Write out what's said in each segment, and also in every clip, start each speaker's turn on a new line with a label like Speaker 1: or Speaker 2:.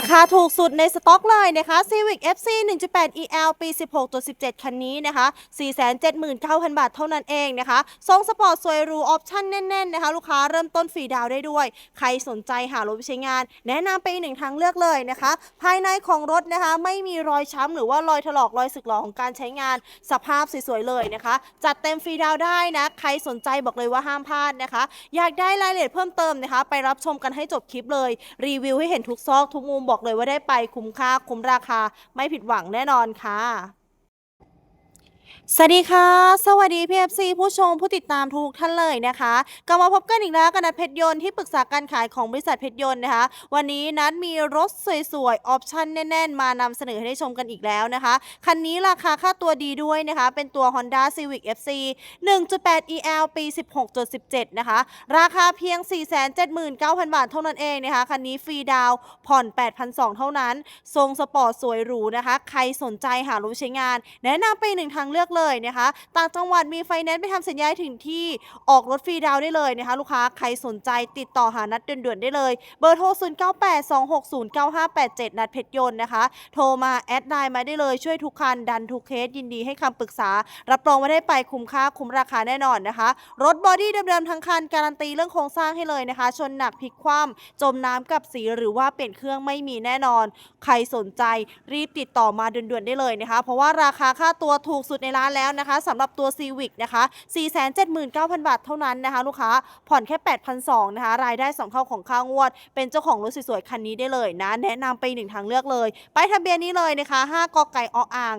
Speaker 1: ราคาถูกสุดในสต็อกเลยนะคะ Civic FC 1.8 EL ปี 16.17 คันนี้นะคะ 479,000 บาทเท่านั้นเองนะคะ ทรงสปอร์ตสวยหรูออปชั่นแน่นๆนะคะ ลูกค้าเริ่มต้นฟรีดาวได้ด้วย ใครสนใจหารถไปใช้งาน แนะนำไปอีกหนึ่งทางเลือกเลยนะคะ ภายในของรถนะคะไม่มีรอยช้ำหรือว่ารอยถลอกรอยสึกหรอของการใช้งาน สภาพสวยๆเลยนะคะ จัดเต็มฟรีดาวได้นะ ใครสนใจบอกเลยว่าห้ามพลาดนะคะ อยากได้รายละเอียดเพิ่มเติมนะคะ ไปรับชมกันให้จบคลิปเลย รีวิวให้เห็นทุกซอกทุกมุมบอกเลยว่าได้ไปคุ้มค่าคุ้มราคาไม่ผิดหวังแน่นอนค่ะ สวัสดีค่ะ สวัสดีพีเอฟซีผู้ชมผู้ติดตามทุกท่านเลยนะคะกลับมาพบกันอีกแล้วกับนัดเพชรยนต์ที่ปรึกษาการขายของบริษัทเพชรยนต์นะคะ วันนี้นัดมีรถสวยๆ ออปชั่นแน่น ๆ มานำเสนอให้ได้ชมกันอีกแล้วนะคะ คันนี้ราคาค่าตัวดีด้วยนะคะ เป็นตัว Honda Civic FC 1.8 EL ปี 16.17 นะคะ ราคาเพียง 479,000 บาทเท่านั้นเองนะคะ คันนี้ฟรีดาวผ่อน 8,200 เท่านั้น ทรงสปอร์ตสวยหรูนะคะ ใครสนใจหารถใช้งาน แนะนำไปหนึ่งทางเลือกเลยนะคะต่างจังหวัดมีไฟแนนซ์ไปทำสัญญาถึงที่ออกรถฟรีดาวน์ได้เลยนะคะ ลูกค้าใครสนใจติดต่อหานัดด่วนๆได้เลย เบอร์โทร 0982609587 นัดเพชรยนต์นะคะ โทรมาแอดไลน์มาได้เลยช่วยทุกคันดันทุกเคสยินดีให้คำปรึกษา รับรองว่าได้ไปคุ้มค่าคุ้มราคาแน่นอนนะคะ รถบอดี้เดิมๆทั้งคัน การันตีเรื่องโครงสร้างให้เลยนะคะ ชนหนักพลิกคว่ำจมน้ำกับสีหรือว่าเปลี่ยนเครื่องไม่มีแน่นอน ใครสนใจรีบติดต่อมาด่วนๆได้เลยนะคะ เพราะว่าราคาค่าตัวถูกสุดในร้านแล้วนะคะสำหรับตัว Civic นะคะ 479,000 บาทเท่านั้นนะคะ ลูกค้าผ่อนแค่ 8,200นะคะ รายได้2เท่าของค่างวด เป็นเจ้าของรถสวยๆ คันนี้ได้เลยนะ แนะนำไปหนึ่งทางเลือกเลย ไปทะเบียนนี้เลยนะคะ 5กไก่ออ่าง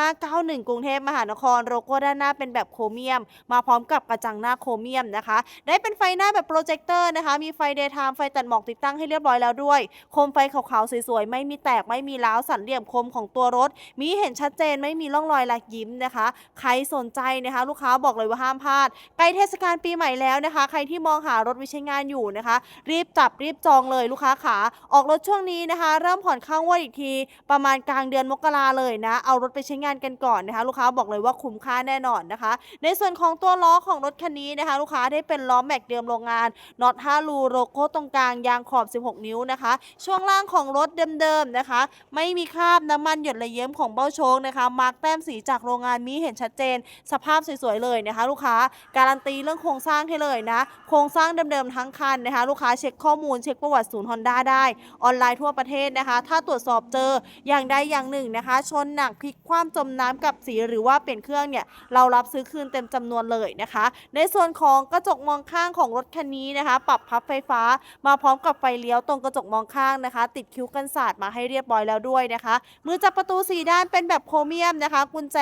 Speaker 1: 3591 กรุงเทพมหานครโลโก้ด้านหน้าเป็นแบบโครเมียม มาพร้อมกับกระจังหน้าโครเมียมนะคะ ได้เป็นไฟหน้าแบบโปรเจคเตอร์นะคะ มีไฟเดย์ไทม์ไฟตัดหมอกติดตั้งให้เรียบร้อยแล้วด้วย โคมไฟขาวๆสวยๆ ไม่มีแตกไม่มีร้าวสันเหลี่ยมคมของตัวรถ มีเห็นชัดเจนไม่มีร่องรอยลักยิ้มนะคะ ใครสนใจนะคะ ลูกค้าบอกเลยว่าห้ามพลาดใกล้เทศกาลปีใหม่แล้วนะคะ ใครที่มองหารถว้ใช้งานอยู่นะคะ รีบจับรีบจองเลยลูกค้าขาออกรถช่วงนี้นะคะ เริ่มผ่อนข้างงวดอีกที ประมาณกลางเดือนมกราเลยนะ เอารถไปใช้งานกันก่อนนะคะ ลูกค้าบอกเลยว่าคุ้มค่าแน่นอนนะคะ ในส่วนของตัวล้อของรถคันนี้นะคะ ลูกค้าได้เป็นล้อแม็กเดิมโรงงานน็อต5รูโลโก้ตรงกลางยางขอบ 16 นิ้วนะคะ ช่วงล่างของรถเดิมๆนะคะ ไม่มีคราบน้ำมันหยดระเยิ้มของเบ้าโชคนะคะมาร์กแต้มสีจากโรงงานมีเห็นชัดเจน สภาพสวยๆเลยนะคะ ลูกค้าการันตีเรื่องโครงสร้างให้เลยนะ โครงสร้างเดิมๆทั้งคันนะคะ ลูกค้าเช็คข้อมูลเช็คประวัติศูนย์ฮอนด้าได้ ออนไลน์ทั่วประเทศนะคะ ถ้าตรวจสอบเจออย่างใดอย่างหนึ่งนะคะ ชนหนักพลิกคว่ำจมน้ำกับสีหรือว่าเปลี่ยนเครื่องเนี่ยเรารับซื้อคืนเต็มจำนวนเลยนะคะ ในส่วนของกระจกมองข้างของรถคันนี้นะคะ ปรับพับไฟฟ้ามาพร้อมกับไฟเลี้ยวตรงกระจกมองข้างนะคะ ติดคิ้วกันศาสตร์มาให้เรียบร้อยแล้วด้วยนะคะ มือจับประตูสีด้านเป็นแบบโครเมียมนะคะ กุญแจ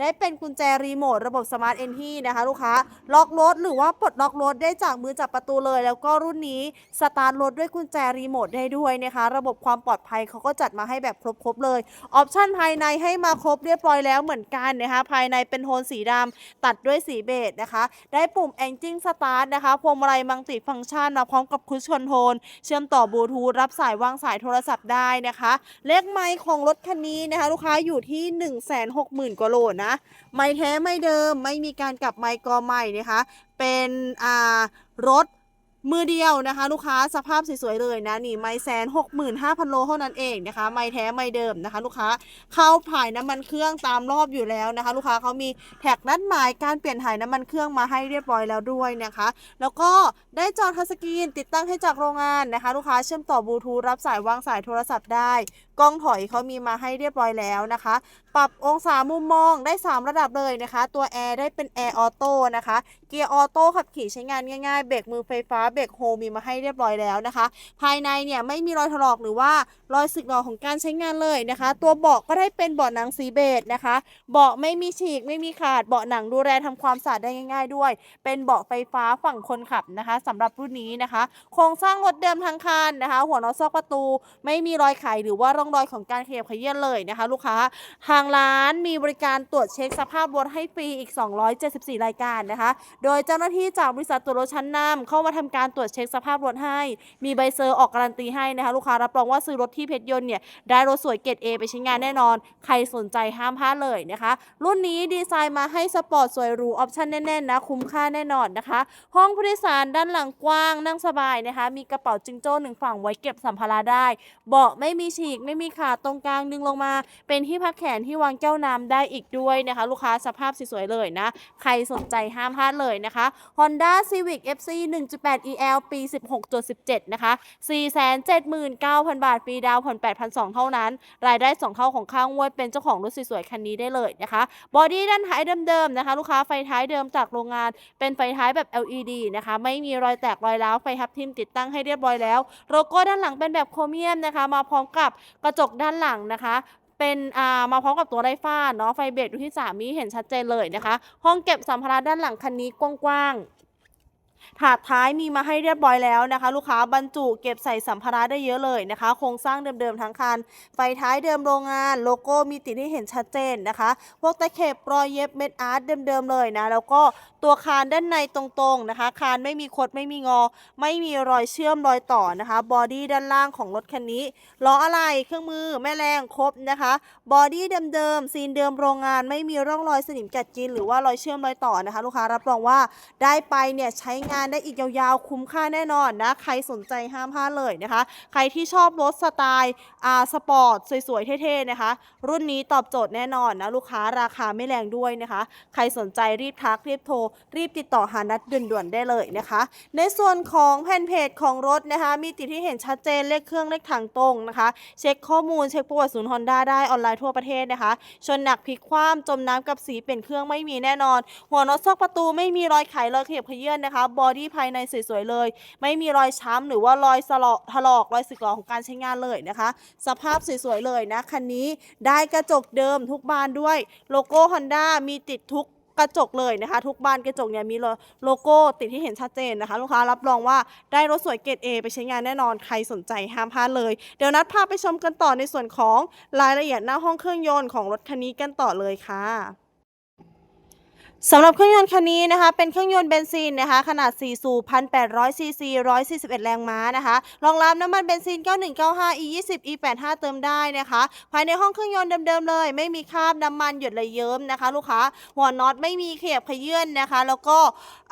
Speaker 1: ได้เป็นกุญแจรีโมทระบบสมาร์ทเอนทีนะคะลูกค้าล็อกรถหรือว่าปลดล็อกรถได้จากมือจับประตูเลย แล้วก็รุ่นนี้สตาร์ทรถด้วยกุญแจรีโมทได้ด้วยนะคะ ระบบความปลอดภัยเขาก็จัดมาให้แบบครบๆเลย ออปชั่นภายในให้มาครบเรียบร้อยแล้วเหมือนกันนะคะ ภายในเป็นโทนสีดำตัดด้วยสีเบจนะคะ ได้ปุ่ม Engine Start นะคะพวงมาลัยมังติฟังก์ชันมาพร้อมกับคุชคอนโทรลเชื่อมต่อบลูทูธรับสายวางสายโทรศัพท์ได้นะคะ เลขไมค์ของรถคันนี้นะคะ ลูกค้าอยู่ที่ 160,000กว่าโลนะไม่แท้ไม่เดิมไม่มีการกลับไมค์กอใหม่นะคะ เป็นอ่ารถ มือเดียวนะคะ ลูกค้าสภาพสวยๆเลยนะนี่ไม้แสนหกหมื่นห้าพันโลเท่านั้นเองนะคะ ไม้แท้ไม่เดิมนะคะ ลูกค้าเข้าถ่ายน้ำมันเครื่องตามรอบอยู่แล้วนะคะ ลูกค้าเขามีแท็กนัดหมายการเปลี่ยนถ่ายน้ำมันเครื่องมาให้เรียบร้อยแล้วด้วยนะคะ แล้วก็ได้จอทัชสกรีนติดตั้งให้จากโรงงานนะคะ ลูกค้าเชื่อมต่อบลูทูธรับสายวางสายโทรศัพท์ได้กล้องถอยเขามีมาให้เรียบร้อยแล้วนะคะ ปรับองศามุมมองได้ 3 ระดับเลยนะคะ ตัวแอร์ได้เป็นแอร์ออโต้นะคะ เกียร์ออโต้ขับขี่ใช้งานง่ายๆ เบรกมือไฟฟ้า เบรกโฮมีมาให้เรียบร้อยแล้วนะคะ ภายในเนี่ยไม่มีรอยถลอกหรือว่ารอยสึกหรอของการใช้งานเลยนะคะ ตัวเบาะก็ได้เป็นเบาะหนังสีเบจนะคะ เบาะไม่มีฉีกไม่มีขาด เบาะหนังดูแลทำความสะอาดได้ง่าย ๆ ด้วย เป็นเบาะไฟฟ้าฝั่งคนขับนะคะสำหรับรุ่นนี้นะคะ โครงสร้างรถเดิมทั้งคันนะคะ หัวน็อตซอกประตู ไม่มีรอยไขหรือว่าร่องรอยของการขยับขยื้อนเลยนะคะ ลูกค้าทางร้านมีบริการตรวจเช็คสภาพรถให้ฟรีอีก 274 รายการนะคะโดยเจ้าหน้าที่จากบริษัทตรวจรถชั้นนำเข้ามาทำการตรวจเช็คสภาพรถให้ มีใบเซอร์ออกการันตีให้นะคะลูกค้ารับรองว่าซื้อรถที่เพชรยนต์เนี่ยได้รถสวยเกรด A ไปใช้งานแน่นอน ใครสนใจห้ามพลาดเลยนะคะ รุ่นนี้ดีไซน์มาให้สปอร์ตสวยหรูออปชั่นแน่นๆนะคุ้มค่าแน่นอนนะคะ ห้องผู้โดยสารด้านหลังกว้างนั่งสบายนะคะ มีกระเป๋าจิงโจ้หนึ่งฝั่งไว้เก็บสัมภาระได้ เบาะไม่มีฉีกไม่มีขาดตรงกลางดึงลงมา เป็นที่พักแขนที่วางแก้วน้ำได้อีกด้วยนะคะ ลูกค้าสภาพสวยๆเลยนะ ใครสนใจห้ามพลาดเลยนะคะ Honda Civic FC 1.8 EL ปี 16.17 นะคะ 479,000 บาทฟรีดาวน์ผ่อน8,200 เท่านั้น รายได้ 2 เท่าของข้างวดเป็นเจ้าของรถสวยๆคันนี้ได้เลยนะคะ บอดี้ด้านท้ายเดิมๆนะคะ ลูกค้าไฟท้ายเดิมจากโรงงาน เป็นไฟท้ายแบบ LED นะคะ ไม่มีรอยแตกรอยร้าวไฟทับทิมติดตั้งให้เรียบร้อยแล้ว โลโก้ด้านหลังเป็นแบบโครเมียมนะคะ มาพร้อมกับกระจกด้านหลังนะคะ เป็นอ่ามาพร้อมกับตัวไร้ฝ้าเนาะไฟเบรกดูที่สามีเห็นชัดเจนเลยนะคะ ห้องเก็บสัมภาระด้านหลังคันนี้กว้างๆ ถาดท้ายมีมาให้เรียบร้อยแล้วนะคะ ลูกค้าบรรจุเก็บใส่สัมภาระได้เยอะเลยนะคะ โครงสร้างเดิมๆทั้งคัน ไฟท้ายเดิมโรงงาน โลโก้มีติดให้เห็นชัดเจนนะคะ พวกตะเข็บรอยเย็บเม็ดอาร์ตเดิมๆเลยนะ แล้วก็ตัวคานด้านในตรงๆนะคะ คานไม่มีคดไม่มีงอ ไม่มีรอยเชื่อมรอยต่อนะคะ บอดี้ด้านล่างของรถคันนี้ ล้ออะไร เครื่องมือ แม่แรงครบนะคะ บอดี้เดิมๆ ซีนเดิมโรงงาน ไม่มีร่องรอยสนิมกัดกิน หรือว่ารอยเชื่อมรอยต่อนะคะ ลูกค้ารับรองว่าได้ไปเนี่ยใช้งานงานได้อีกยาวๆ คุ้มค่าแน่นอนนะ ใครสนใจห้ามพลาดเลยนะคะ ใครที่ชอบรถสไตล์อาสปอร์ตสวยๆ เท่ๆ นะคะ รุ่นนี้ตอบโจทย์แน่นอนนะ ลูกค้าราคาไม่แรงด้วยนะคะ ใครสนใจรีบทัก รีบโทร รีบติดต่อหานัดด่วนๆ ได้เลยนะคะ ในส่วนของแผ่นเพจของรถนะคะ มีติดที่เห็นชัดเจนเลขเครื่องเลขถังตรงนะคะ เช็คข้อมูลเช็คประวัติศูนย์ฮอนด้าได้ออนไลน์ทั่วประเทศนะคะ ชนหนักพลิกคว่ำจมน้ำกับสีเปลี่ยนเครื่องไม่มีแน่นอน หัวน็อตซอกประตูไม่มีรอยไขรอยเขยับเขยื่นนะคะบอดี้ภายในสวยๆเลย ไม่มีรอยช้ำหรือว่ารอยสลอกถลอกรอยสึกหรอของการใช้งานเลยนะคะ สภาพสวยๆเลยนะคันนี้ได้กระจกเดิมทุกบานด้วยโลโก้ Honda มีติดทุกกระจกเลยนะคะ ทุกบานกระจกเนี่ยมีโลโลโก้ติดที่เห็นชัดเจนนะคะ ลูกค้ารับรองว่าได้รถสวยเกรด A ไปใช้งานแน่นอนใครสนใจห้ามพลาดเลย เดี๋ยวนัดพาไปชมกันต่อในส่วนของรายละเอียดหน้าห้องเครื่องยนต์ของรถคันนี้กันต่อเลยค่ะ สำหรับเครื่องยนต์คันนี้นะคะ เป็นเครื่องยนต์เบนซินนะคะ ขนาด 4 สูบ 1,800 ซีซี 141 แรงม้านะคะ รองรับน้ำมันเบนซิน 9195 E20 E85 เติมได้นะคะ ภายในห้องเครื่องยนต์เดิมๆเลย ไม่มีคราบน้ำมันหยดไหลเยิ้มนะคะ ลูกค้า หัวน็อตไม่มีเขียบขยื่นนะคะ แล้วก็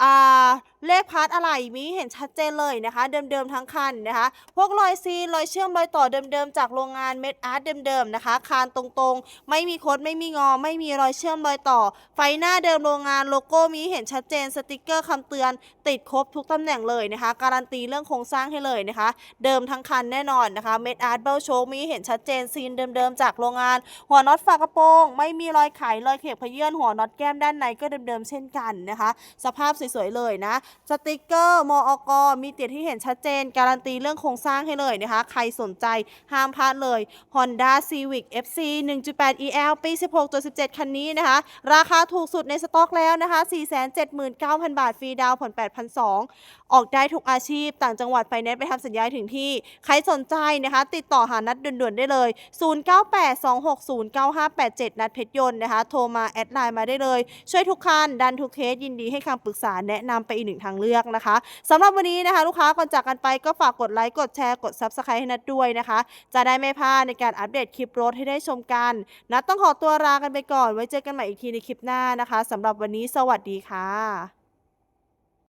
Speaker 1: อ่าเลขพาร์ทอะไหล่มีเห็นชัดเจนเลยนะคะ เดิมๆทั้งคันนะคะ พวกรอยซีนรอยเชื่อมรอยต่อเดิมๆจากโรงงานเม็ดอาร์ตเดิมๆนะคะ คานตรงๆ ไม่มีคดไม่มีงอ ไม่มีรอยเชื่อมรอยต่อ ไฟหน้าเดิมโรงงานโลโก้มีเห็นชัดเจนสติกเกอร์คำเตือน ติดครบทุกตำแหน่งเลยนะคะ การันตีเรื่องโครงสร้างให้เลยนะคะ เดิมทั้งคันแน่นอนนะคะเม็ดอาร์ตเบลโชคมีเห็นชัดเจนซีนเดิมๆจากโรงงาน หัวน็อตฝากระโปรง ไม่มีรอยไขรอยเข็บพเยื่อนหัวน็อตแก้มด้านในก็เดิมๆเช่นกันนะคะ สภาพสวยๆเลยนะสติกเกอร์มอกมีติดที่เห็นชัดเจน การันตีเรื่องโครงสร้างให้เลยนะคะ ใครสนใจห้ามพลาดเลย Honda Civic FC 1.8 EL ปี 16.17 คันนี้นะคะ ราคาถูกสุดในสต็อกแล้วนะคะ 479,000 บาท ฟรีดาวผ่อน8,200 ออกได้ทุกอาชีพ ต่างจังหวัดไฟแนนซ์ไปทำสัญญาถึงที่ ใครสนใจนะคะ ติดต่อหานัดด่วนๆได้เลย 0982609587 นัดเพชรยนต์นะคะ โทรมาแอดไลน์มาได้เลย ช่วยทุกคัน ดันทุกเคส ยินดีให้คำปรึกษาแนะนำไปอีกหนึ่งทางเลือกนะคะสำหรับวันนี้นะคะลูกค้าก่อนจากกันไปก็ฝากกดไลค์กดแชร์กด Subscribe ให้นัดด้วยนะคะ จะได้ไม่พลาดในการอัปเดตคลิปรถให้ได้ชมกันนัดต้องขอตัวลากันไปก่อนไว้เจอกันใหม่อีกทีในคลิปหน้านะคะสำหรับวันนี้สวัสดีค่ะ